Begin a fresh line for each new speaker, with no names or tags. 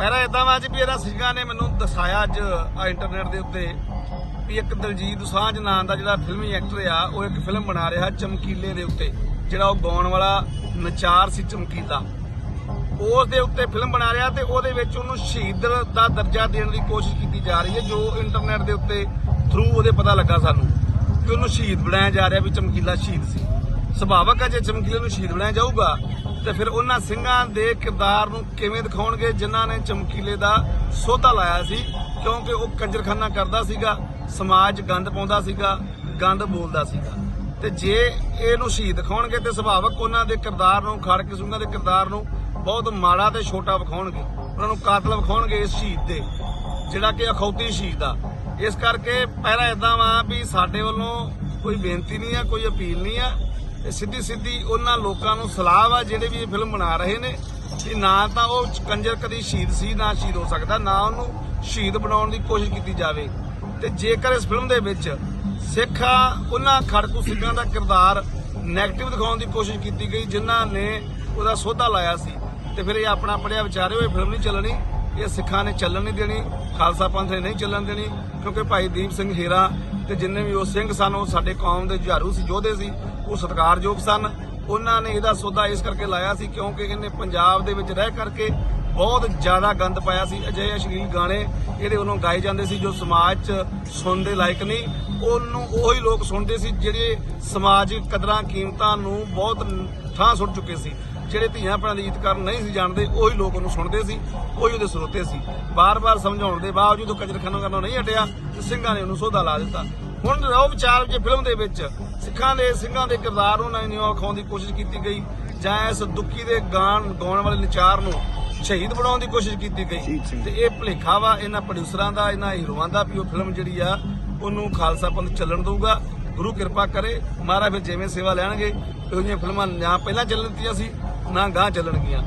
ਪਹਿਲਾਂ ਇਦਾਂ ਵਾ ਅੱਜ ਵੀ ਇਹਦਾ ਸਿੰਘਾਂ ਨੇ ਮੈਨੂੰ ਦਸਾਇਆ ਅੱਜ ਇੰਟਰਨੈਟ ਦੇ ਉੱਤੇ ਵੀ ਇੱਕ ਦਲਜੀਤ ਦੋਸਾਂਝ ਨਾਂ ਦਾ ਜਿਹੜਾ ਫਿਲਮੀ ਐਕਟਰ ਆ, ਉਹ ਇੱਕ ਫਿਲਮ ਬਣਾ ਰਿਹਾ ਚਮਕੀਲੇ ਦੇ ਉੱਤੇ, ਜਿਹੜਾ ਉਹ ਗਾਉਣ ਵਾਲਾ ਨਚਾਰ ਸੀ ਚਮਕੀਲਾ। ਉਸ ਦੇ ਉੱਤੇ ਫਿਲਮ ਬਣਾ ਰਿਹਾ ਤੇ ਉਹਦੇ ਵਿੱਚ ਉਹਨੂੰ ਸ਼ਹੀਦ ਦਾ ਦਰਜਾ ਦੇਣ ਦੀ ਕੋਸ਼ਿਸ਼ ਕੀਤੀ ਜਾ ਰਹੀ ਹੈ, ਜੋ ਇੰਟਰਨੈਟ ਦੇ ਉੱਤੇ ਥਰੂ ਉਹਦੇ ਪਤਾ ਲੱਗਾ ਸਾਨੂੰ ਕਿ ਉਹਨੂੰ ਸ਼ਹੀਦ ਬਣਾਇਆ ਜਾ ਰਿਹਾ ਵੀ ਚਮਕੀਲਾ ਸ਼ਹੀਦ ਸੀ। ਸੁਭਾਵਕ ਹੈ ਜੇ ਚਮਕੀਲੇ ਨੂੰ ਸ਼ਹੀਦ ਬਣਾਇਆ ਜਾਊਗਾ, ਤੇ ਫਿਰ ਉਹਨਾਂ ਸਿੰਘਾਂ ਦੇ ਕਿਰਦਾਰ ਨੂੰ ਕਿਵੇਂ ਦਿਖਾਉਣਗੇ ਜਿਨ੍ਹਾਂ ਨੇ ਚਮਕੀਲੇ ਦਾ ਸੋਧਾ ਲਾਇਆ ਸੀ? ਕਿਉਂਕਿ ਉਹ ਕੰਜਰਖਾਨਾ ਕਰਦਾ ਸੀਗਾ, ਸਮਾਜ 'ਚ ਗੰਦ ਪਾਉਂਦਾ ਸੀਗਾ, ਗੰਦ ਬੋਲਦਾ ਸੀਗਾ। ਤੇ ਜੇ ਇਹਨੂੰ ਸ਼ਹੀਦ ਦਿਖਾਉਣਗੇ, ਤੇ ਸੁਭਾਵਕ ਉਹਨਾਂ ਦੇ ਕਿਰਦਾਰ ਨੂੰ ਖੜਕ ਸਿੰਘਾਂ ਦੇ ਕਿਰਦਾਰ ਨੂੰ ਬਹੁਤ ਮਾੜਾ ਤੇ ਛੋਟਾ ਵਿਖਾਉਣਗੇ। ਉਹਨਾਂ ਨੂੰ ਕਾਤਲ ਵਿਖਾਉਣਗੇ ਇਸ ਸ਼ਹੀਦ ਦੇ, ਜਿਹੜਾ ਕਿ ਅਖੌਤੀ ਸ਼ਹੀਦ ਦਾ। ਇਸ ਕਰਕੇ ਪਹਿਲਾਂ ਇਦਾਂ ਵਾ ਵੀ ਸਾਡੇ ਵੱਲੋਂ ਕੋਈ ਬੇਨਤੀ ਨਹੀਂ ਆ, ਕੋਈ ਅਪੀਲ ਨਹੀਂ ਆ। ਇਹ ਸਿੱਧੀ ਸਿੱਧੀ ਉਹਨਾਂ ਲੋਕਾਂ ਨੂੰ ਸਲਾਹ ਆ ਜਿਹੜੇ ਵੀ ਇਹ ਫਿਲਮ ਬਣਾ ਰਹੇ ਨੇ ਕਿ ਨਾ ਤਾਂ ਉਹ ਕੰਜਰ ਕਦੀ ਸ਼ਹੀਦ ਸੀ, ਨਾ ਸ਼ਹੀਦ ਹੋ ਸਕਦਾ, ਨਾ ਉਹਨੂੰ ਸ਼ਹੀਦ ਬਣਾਉਣ ਦੀ ਕੋਸ਼ਿਸ਼ ਕੀਤੀ ਜਾਵੇ। ਤੇ ਜੇਕਰ ਇਸ ਫਿਲਮ ਦੇ ਵਿੱਚ ਸਿੱਖਾਂ ਉਹਨਾਂ ਖੜਕੂ ਸਿੱਖਾਂ ਦਾ ਕਿਰਦਾਰ ਨੈਗੇਟਿਵ ਦਿਖਾਉਣ ਦੀ ਕੋਸ਼ਿਸ਼ ਕੀਤੀ ਗਈ, ਜਿਨ੍ਹਾਂ ਨੇ ਉਹਦਾ ਸੋਧਾ ਲਾਇਆ ਸੀ। ਤੇ ਫਿਰ ਇਹ ਆਪਣਾ ਪੜਿਆ ਵਿਚਾਰਿਓ, ਇਹ ਫਿਲਮ ਨਹੀਂ ਚੱਲਣੀ, ਇਹ ਸਿੱਖਾਂ ਨੇ ਚੱਲਣ ਨਹੀਂ ਦੇਣੀ, ਖਾਲਸਾ ਪੰਥ ਨੇ ਨਹੀਂ ਚੱਲਣ ਦੇਣੀ, ਕਿਉਂਕਿ ਭਾਈ ਦੀਪ ਸਿੰਘ ਹੀਰਾ ਤੇ ਜਿੰਨੇ ਵੀ ਉਹ ਸਿੰਘ ਸਨ, ਉਹ ਸਾਡੇ ਕੌਮ ਦੇ ਜੁਝਾਰੂ ਸੀ, ਯੋਧੇ ਸੀ, ਉਹ ਸਤਿਕਾਰਯੋਗ ਸਨ। ਉਹਨਾਂ ਨੇ ਇਹਦਾ ਸੌਦਾ ਇਸ ਕਰਕੇ ਲਾਇਆ ਸੀ ਕਿਉਂਕਿ ਇਹਨੇ ਪੰਜਾਬ ਦੇ ਵਿੱਚ ਰਹਿ ਕਰਕੇ ਬਹੁਤ ਜ਼ਿਆਦਾ ਗੰਦ ਪਾਇਆ ਸੀ। ਅਜਿਹੇ ਅਸ਼ਲੀਲ ਗਾਣੇ ਇਹਦੇ ਵੱਲੋਂ ਗਾਏ ਜਾਂਦੇ ਸੀ ਜੋ ਸਮਾਜ 'ਚ ਸੁਣਨ ਦੇ ਲਾਇਕ ਨਹੀਂ। ਉਹਨੂੰ ਉਹੀ ਲੋਕ ਸੁਣਦੇ ਸੀ ਜਿਹੜੇ ਸਮਾਜਿਕ ਕਦਰਾਂ ਕੀਮਤਾਂ ਨੂੰ ਬਹੁਤ ਥਾਂ ਸੁੱਟ ਚੁੱਕੇ ਸੀ। ਜਿਹੜੇ ਧੀਆਂ ਭੈਣਾਂ ਦੀ ਇੱਜ਼ਤ ਕਰਨ ਨਹੀਂ ਸੀ ਜਾਣਦੇ ਉਹੀ ਲੋਕ ਉਹਨੂੰ ਸੁਣਦੇ ਸੀ ਉਹੀ ਉਹਦੇ ਸਰੋਤੇ ਸੀ। ਬਾਰ-ਬਾਰ ਸਮਝਾਉਣ ਦੇ ਬਾਵਜੂਦ ਉਹ ਕਜਰਖਾਨਾ ਕਰਨੋਂ ਨਹੀਂ ਹਟਿਆ ਤੇ ਸਿੰਘਾਂ ਨੇ ਉਹਨੂੰ ਸੋਧਾ ਲਾ ਦਿੱਤਾ। ਹੁਣ ਰੋ ਵਿਚਾਰ ਜੇ ਫਿਲਮ ਦੇ ਵਿੱਚ ਸਿੱਖਾਂ ਦੇ ਸਿੰਘਾਂ ਦੇ ਕਿਰਦਾਰ ਨੂੰ ਨਹੀਂ ਵਿਖਾਉਣ ਦੀ ਕੋਸ਼ਿਸ਼ ਕੀਤੀ ਗਈ ਜਾਂ ਇਸ ਦੁੱਖੀ ਦੇ ਗਾਣ ਗਾਉਣ ਵਾਲੇ ਨਚਾਰ ਨੂੰ ਸ਼ਹੀਦ ਬਣਾਉਣ ਦੀ ਕੋਸ਼ਿਸ਼ ਕੀਤੀ ਗਈ ਤੇ ਇਹ ਭੁਲੇਖਾ ਵਾ ਇਹਨਾਂ ਪ੍ਰੋਡਿਊਸਰਾਂ ਦਾ ਇਹਨਾਂ ਹੀਰੋਆਂ ਦਾ ਵੀ ਉਹ ਫਿਲਮ ਜਿਹੜੀ ਆ ਉਹਨੂੰ ਖਾਲਸਾ ਪੰਥ ਚੱਲਣ ਦਊਗਾ। ਗੁਰੂ ਕਿਰਪਾ ਕਰੇ ਮਹਾਰਾਜ ਫਿਰ ਜਿਵੇਂ ਸੇਵਾ ਲੈਣਗੇ ਇਹੋ ਜਿਹੀਆਂ ਫਿਲਮਾਂ ਨਾ ਪਹਿਲਾਂ ਚੱਲਣ ਦਿੱਤੀਆਂ ਸੀ ਨਾ ਗਾਂ ਚੱਲਣਗੀਆਂ।